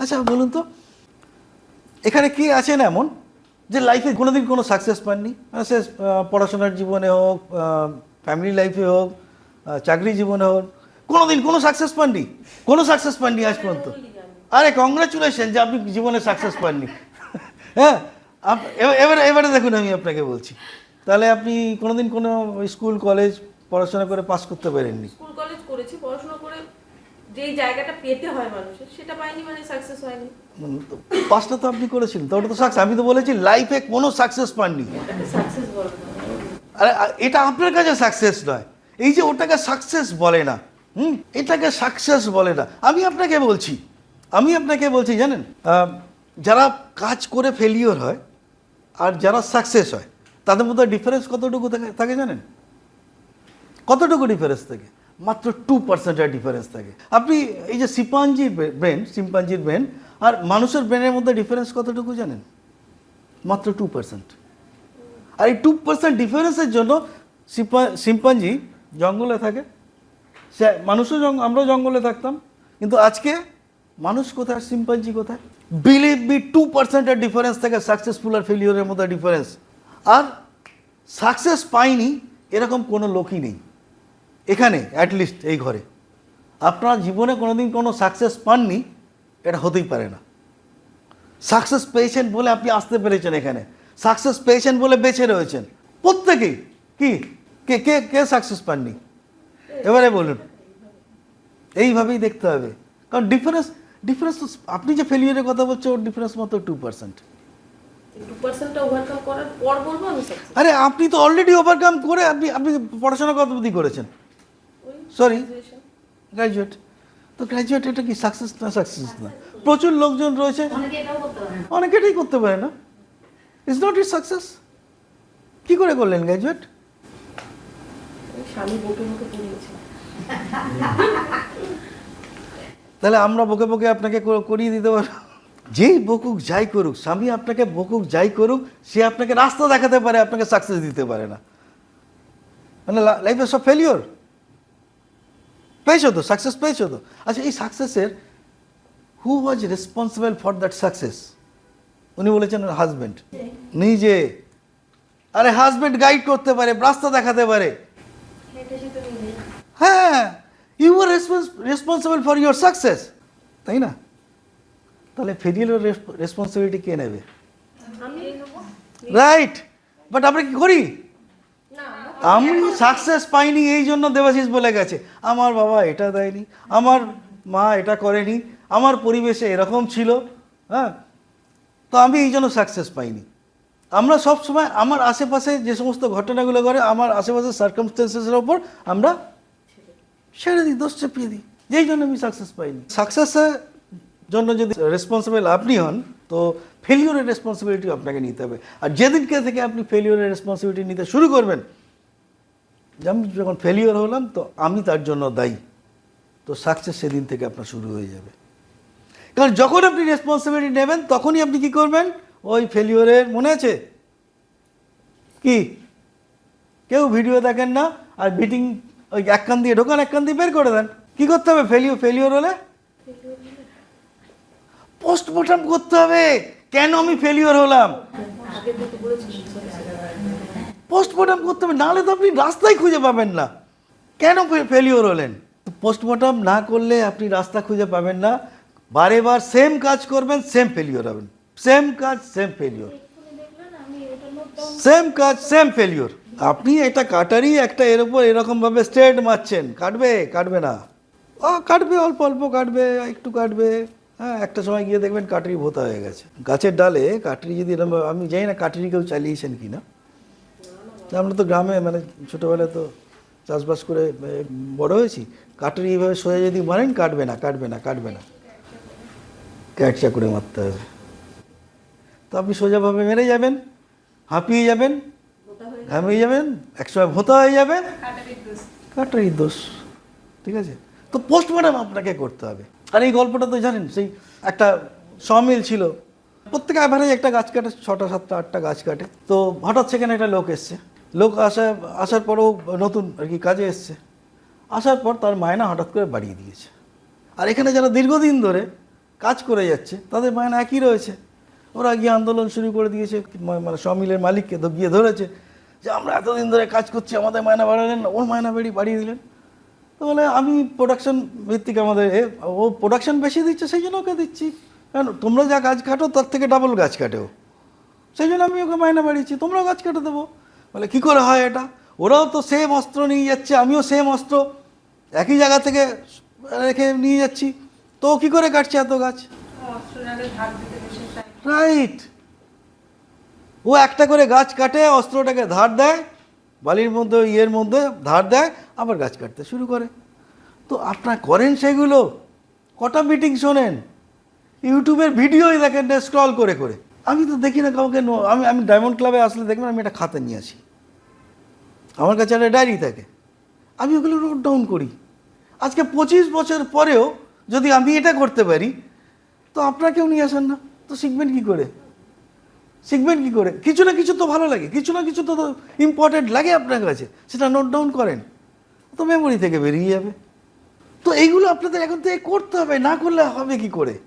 আচ্ছা বলুন তো, এখানে কি আছেন এমন যে লাইফে কোনোদিন কোনো সাকসেস পাননি? মানে সে পড়াশোনার জীবনে হোক ফ্যামিলি লাইফে হোক চাকরি জীবনে হোক, কোনোদিন কোনো সাকসেস পাননি? কোনো সাকসেস পাননি আজ পর্যন্ত? আরে কংগ্রাচুলেশন যে আপনি জীবনে সাকসেস পাননি। হ্যাঁ এবারে এবারে দেখুন আমি আপনাকে বলছি। তাহলে আপনি কোনোদিন কোনো স্কুল কলেজ পড়াশোনা করে পাস করতে পারেননি। স্কুল কলেজ করেছি, পড়াশোনা করে যেই জায়গাটা পেতে হয় মানুষের সেটা পাইনি মানে সাকসেস হয়নি। পাসটা তো আপনি করেছিলেন তো ওটা তো সাকসেস আমি তো বলেছি লাইফে কোনো সাকসেস পাননি। সাকসেস বলো আরে এটা আপনার কাছে সাকসেস নয় এই যে ওটাকে সাকসেস বলে না হুম এটাকে সাকসেস বলে না আমি আপনাকে বলছি আমি আপনাকে বলছি জানেন যারা কাজ করে ফেলিওর হয় আর যারা সাকসেস হয় তাদের মধ্যে ডিফারেন্স কতটুকু থাকে থাকে জানেন? কতটুকু ডিফারেন্স থাকে? মাত্র টু পার্সেন্টের ডিফারেন্স থাকে। আপনি এই যে সিম্পাঞ্জির ব্রেন সিম্পাঞ্জির ব্রেন আর মানুষের ব্রেনের মধ্যে ডিফারেন্স কতটুকু জানেন? মাত্র টু পার্সেন্ট আর এই টু পার্সেন্ট ডিফারেন্সের জন্য সিম্পা- সিম্পাঞ্জি জঙ্গলে থাকে। সে, মানুষও আমরাও জঙ্গলে থাকতাম। কিন্তু আজকে মানুষ কোথায় সিম্পাঞ্জি কোথায়? বিলিভ বি টু পার্সেন্টের ডিফারেন্স থাকে সাকসেসফুল আর ফেলিওরের মধ্যে ডিফারেন্স আর সাকসেস পাইনি, এরকম কোনো লোকই নেই। এখানে অ্যাটলিস্ট এই ঘরে। আপনার জীবনে কোনোদিন কোনো সাকসেস পাননি এটা হতেই পারে না। সাকসেস পেয়েছেন বলে আপনি আসতে পেরেছেন এখানে। সাকসেস পেয়েছেন বলে বেঁচে রয়েছেন। প্রত্যেকেই। কি? কে কে কে সাকসেস পাননি? এবারে বলুন। এইভাবেই দেখতে হবে। কারণ ডিফারেন্স ডিফারেন্স তো আপনি যে ফেলিয়ারের কথা বলছেন ওর ডিফারেন্স মাত্র টু পার্সেন্ট আরে আপনি তো অলরেডি ওভারকাম করে আপনি আপনি পড়াশোনা কত অবধি করেছেন। সরি গ্র্যাজুয়েট তো গ্র্যাজুয়েট এটা কি সাকসেস না সাকসেস না? প্রচুর লোকজন রয়েছে। অনেকে করতে পারে না। এটাই করতে পারে না। ইজ নট ইট সাকসেস কি করে করলেন গ্র্যাজুয়েট তাহলে আমরা বকে বকে আপনাকে করিয়ে দিতে পারব। যেই বকুক যাই করুক স্বামী আপনাকে বকুক যাই করুক সে আপনাকে রাস্তা দেখাতে পারে আপনাকে সাকসেস দিতে পারে না। মানে লাইফে সব ফেলিওর পেয়েছ তো? সাকসেস পেয়েছ তো? আচ্ছা এই সাকসেসের who was responsible for that success উনি বলেছেন হাজব্যান্ড নিজে। আরে হাজব্যান্ড গাইড করতে পারে রাস্তা দেখাতে পারে। হ্যাঁ you are responsible for your success তাই না? তাহলে ফেরিয়ালের রেসপন্সিবিলিটি কে নেবে? রাইট বাট আমরা কি করি? আমি সাকসেস পাইনি, এই জন্য দেবাশিস বলে গেছে। আমার বাবা এটা দেয়নি, আমার মা এটা করেনি, আমার পরিবেশে এরকম ছিল হ্যাঁ? তো আমি এই জন্য সাকসেস পাইনি। আমরা সব সময় আমার আশেপাশে যে সমস্ত ঘটনাগুলো ঘটে, আমার আশেপাশের সার্কামস্টেন্সেসের ওপর আমরা ছেড়ে দিই, দোষ চাপিয়ে দিই। যেই জন্য আমি সাকসেস পাইনি। সাকসেসের জন্য যদি রেসপন্সিবল আপনি হন, তো ফেলিওরের রেসপন্সিবিলিটি আপনাকে নিতে হবে। আর যেদিনকে থেকে আপনি ফেলিওরের রেসপন্সিবিলিটি নিতে শুরু করবেন আমি যখন ফেলিওর হলাম, তো আমি তার জন্য দায়ী। তো সাকসেস সেদিন থেকে আপনার শুরু হয়ে যাবে। কারণ যখন আপনি রেসপন্সিবিলিটি নেবেন, তখনই আপনি কি করবেন? ওই ফেলিওরের মনে আছে? কি? কেউ ভিডিও দেখেন না, আর বিটিং ওই এক কান দিয়ে ঢোকান, এক কান দিয়ে বের করে দেন। কি করতে হবে? ফেলিও ফেলিওর হলে? পোস্টমর্টম করতে হবে। কেন আমি ফেলিওর হলাম? পোস্টমর্টম করতে হবে, নাহলে তো আপনি রাস্তাই খুঁজে পাবেন না। কেন ফেলিওর হলেন? পোস্টমর্টম না করলে আপনি রাস্তা খুঁজে পাবেন না। বারে বার সেম কাজ করবেন সেম ফেলিওর হবেন। সেম কাজ সেম ফেলিওর সেম কাজ সেম ফেলিওর আপনি এটা কাটারই একটা এর উপর এরকমভাবে স্ট্রেট মারছেন। কাটবে কাটবে না। ও কাটবে, অল্প অল্প কাটবে, একটু কাটবে। হ্যাঁ একটা সময় গিয়ে দেখবেন কাটারি ভোতা হয়ে গেছে। গাছের ডালে কাটারি যদি আমি জানি না কাটারি কেউ চালিয়েছেন কি না আমরা তো গ্রামে মানে ছোটোবেলায় তো চাষবাস করে বড় হয়েছি। কাটারি এইভাবে সোজা যদি মারেন, কাটবে না কাটবে না কাটবে না। ক্যাটচা করে মারতে হবে। তো আপনি সোজাভাবে মেরে যাবেন, হাঁপিয়ে যাবেন, ঘামিয়ে যাবেন, একসময় ভোতা হয়ে যাবে কাটারির দোষ। ঠিক আছে? তো পোস্টমর্টম আপনাকে করতে হবে। আর এই গল্পটা তো জানেন, সেই একটা সমিল ছিল। প্রত্যেক অ্যাভারেজ একটা গাছ কাটে, ছটা, সাতটা, আটটা গাছ কাটে। তো হঠাৎ সেখানে একটা লোক এসছে। লোক আসা, আসার পরেও নতুন আর কি কাজে এসছে। আসার পর তার মায়না হঠাৎ করে বাড়িয়ে দিয়েছে। আর এখানে যারা দীর্ঘদিন ধরে কাজ করে যাচ্ছে, তাদের মায়না একই রয়েছে। ওরা গিয়ে আন্দোলন শুরু করে দিয়েছে মানে সমিলের মালিককে তো গিয়ে ধরেছে যে, আমরা এতদিন ধরে কাজ করছি, আমাদের মায়না বাড়ালেন ওর মায়না বেড়ি, বাড়িয়ে দিলেন। তো বলে আমি প্রোডাকশন ভিত্তিক আমাদের ও প্রোডাকশন বেশি দিচ্ছে, সেই জন্য ওকে দিচ্ছি। কেন? তোমরা যা গাছ কাটো, তার থেকে ডাবল গাছ কাটেও সেই জন্য আমি ওকে মায়না বাড়িয়েছি, তোমরাও গাছ কেটে দেবো। বলে, কী করে হয় এটা? ওরাও তো সেম অস্ত্র নিয়ে যাচ্ছে, আমিও সেম অস্ত্র। একই জায়গা থেকে রেখে নিয়ে যাচ্ছি। তো কী করে কাটছে এত গাছ? রাইট ও একটা করে গাছ কাটে, অস্ত্রটাকে ধার দেয়, বালির মধ্যে, ইয়ের মধ্যে ধার দেয়, আবার গাছ কাটতে শুরু করে। তো আপনারা করেন সেগুলো? কটা মিটিং শোনেন? ইউটিউবের ভিডিওই দেখেন না স্ক্রল করে করে। আমি তো দেখি না কাউকে আমি আমি ডায়মন্ড ক্লাবে আসলে দেখবেন, আমি একটা খাতা নিয়ে আসি। আমার কাছে একটা ডায়েরি থাকে। আমি ওগুলো নোট ডাউন করি। আজকে পঁচিশ বছর পরেও যদি আমি এটা করতে পারি, তো আপনাকেও নিয়ে আসেন না। তো শিখবেন কি করে? শিখবেন কি করে? কিছু না কিছু তো ভালো লাগে। কিছু না কিছু তো ইম্পর্টেন্ট লাগে আপনার কাছে। সেটা নোট ডাউন করেন। তো মেমোরি থেকে বেরিয়ে যাবে। তো এইগুলো আপনাদের এখন থেকে করতে হবে। না করলে হবে কি করে?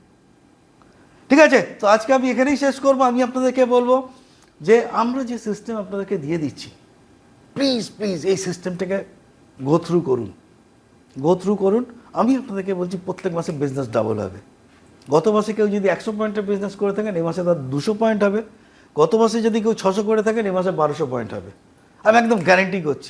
ঠিক আছে? তো আজকে আমি এখানেই শেষ করব। আমি আপনাদেরকে বলব যে আমরা যে সিস্টেম আপনাদেরকে দিয়ে দিচ্ছি প্লিজ প্লিজ এই সিস্টেমটাকে গো থ্রু করুন। গো থ্রু করুন। আমি আপনাদেরকে বলছি প্রত্যেক মাসে বিজনেস ডাবল হবে। গত মাসে কেউ যদি একশো পয়েন্টের বিজনেস করে থাকেন এই মাসে তার দুশো পয়েন্ট হবে। গত মাসে যদি কেউ ছশো করে থাকেন এই মাসে বারোশো পয়েন্ট হবে। আমি একদম গ্যারেন্টি করছি।